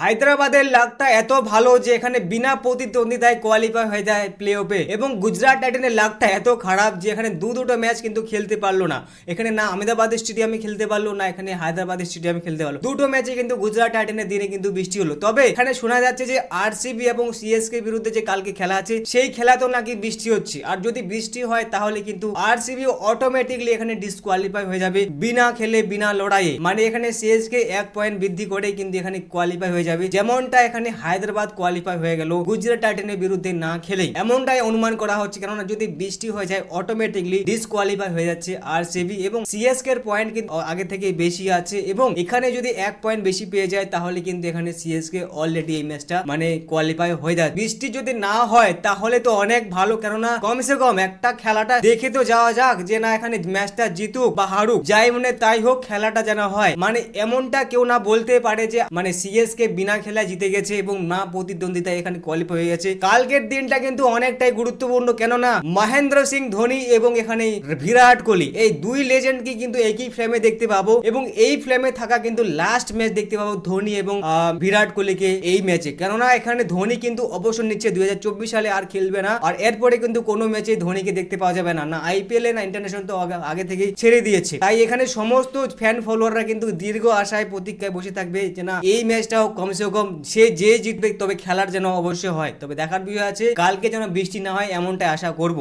হায়দ্রাবাদের লাকটা এত ভালো যে এখানে বিনা প্রতিদ্বন্দ্বিতায় কোয়ালিফাই হয়ে যায় প্লে অফে এবং গুজরাট টাইটানের লাকটা এত খারাপ যে এখানে দু দুটো ম্যাচ কিন্তু খেলতে পারল না। এখানে না আহমেদাবাদ স্টেডিয়ামে খেলতে পারল, না এখানে হায়দ্রাবাদ স্টেডিয়ামে খেলতে পারল। দুটো ম্যাচে কিন্তু গুজরাট টাইটানের দিনে কিন্তু বৃষ্টি হলো। তবে এখানে শোনা যাচ্ছে যে আরসিবি এবং সিএসকে বিরুদ্ধে যে কালকে খেলা আছে, সেই খেলাতেও নাকি বৃষ্টি হচ্ছে। আর যদি বৃষ্টি হয়, তাহলে কিন্তু আরসিবি অটোমেটিকলি এখানে ডিসকোয়ালিফাই হয়ে যাবে। বিনা খেলে, বিনা লড়াইয়ে। মানে এখানে সিএসকে এক পয়েন্ট বৃদ্ধি করে কিন্তু এখানে কোয়ালিফাই হয়ে যাবে। যেমনটা এখানে হায়দ্রাবাদ কোয়ালিফাই হয়ে গেল, গুজরাট টাইটানের বিরুদ্ধে না খেলেই। এমনটাই অনুমান করা হচ্ছে, কেননা যদি বৃষ্টি হয়ে যায় অটোমেটিকলি ডিসকোয়ালিফাই হয়ে যাচ্ছে আর আরসিবি এবং সিএসকে এর পয়েন্ট কিন্তু আগে থেকে বেশি আছে এবং এখানে যদি এক পয়েন্ট বেশি পেয়ে যায়, তাহলে কিন্তু এখানে সিএসকে অলরেডি এই ম্যাচটা মানে কোয়ালিফাই হয়ে যায়। বৃষ্টি যদি না হয়, তাহলে তো অনেক ভালো, কেননা কমসে কম একটা খেলাটা দেখে তো যাওয়া যাক যে না এখানে ম্যাচটা জিতুক বা হারুক। যাই মনে তাই হোক, খেলাটা যেন হয়। মানে এমনটা কেউ না বলতে পারে যে মানে সিএসকে বিনা খেলায় জিতে গেছে এবং না প্রতিদ্বন্দ্বিতায় এখানে কোয়ালিফাই হয়ে গেছে। কালকের দিনটা কিন্তু অনেকটাই গুরুত্বপূর্ণ, কেননা মহেন্দ্র সিং, ধোনি এবং এখানে বিরাট কোহলি, এই দুই লেজেন্ডকে কিন্তু একই ফ্রেমে দেখতে পাবো এবং এই ফ্রেমে থাকা কিন্তু লাস্ট ম্যাচ দেখতে পাবো ধোনি এবং বিরাট কোহলিকে এই ম্যাচে কেননা এখানে ধোনি কিন্তু অবসর নিচ্ছে দুই হাজার চব্বিশ সালে, আর খেলবে না। আর এরপরে কিন্তু কোনো ম্যাচে ধোনিকে দেখতে পাওয়া যাবে না। না আইপিএল এ, না ইন্টারন্যাশনাল তো আগে- আগে থেকেই ছেড়ে দিয়েছে। তাই এখানে সমস্ত ফ্যান ফলোয়াররা কিন্তু দীর্ঘ আশায় প্রতীক্ষায় বসে থাকবে যে না, এই ম্যাচটাও কমসে কম সে যে জিতবে তবে খেলার যেন অবশ্যই হয়। তবে দেখার বিষয় আছে, কালকে যেন বৃষ্টি না হয়, এমনটাই আশা করব।